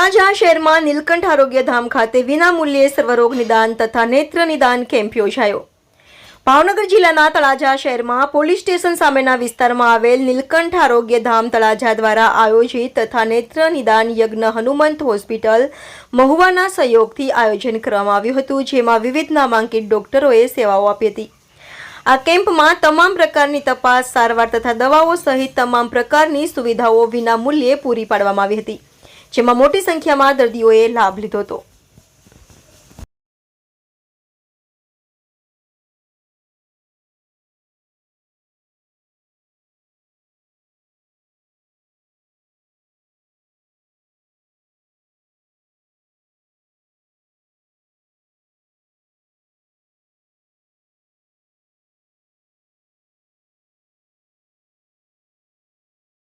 તળાજા શહેરમાં નીલકંઠ આરોગ્ય ધામ ખાતે વિના મૂલ્યે સર્વરોગ નિદાન તથા નેત્ર નિદાન કેમ્પ યોજાયો. ભાવનગર જિલ્લાના તળાજા શહેરમાં પોલીસ સ્ટેશન સામેના વિસ્તારમાં આવેલ નીલકંઠ આરોગ્ય ધામ તળાજા દ્વારા આયોજિત તથા નેત્ર નિદાન યજ્ઞ હનુમંત હોસ્પિટલ મહુવાના સહયોગથી આયોજન કરવામાં આવ્યું હતું, જેમાં વિવિધ નામાંકિત ડોક્ટરોએ સેવાઓ આપી હતી. આ કેમ્પમાં તમામ પ્રકારની તપાસ, સારવાર તથા દવાઓ સહિત તમામ પ્રકારની સુવિધાઓ વિના મૂલ્યે પૂરી પાડવામાં આવી હતી. જેમાં મોટી સંખ્યામાં દર્દીઓએ લાભ લીધો હતો.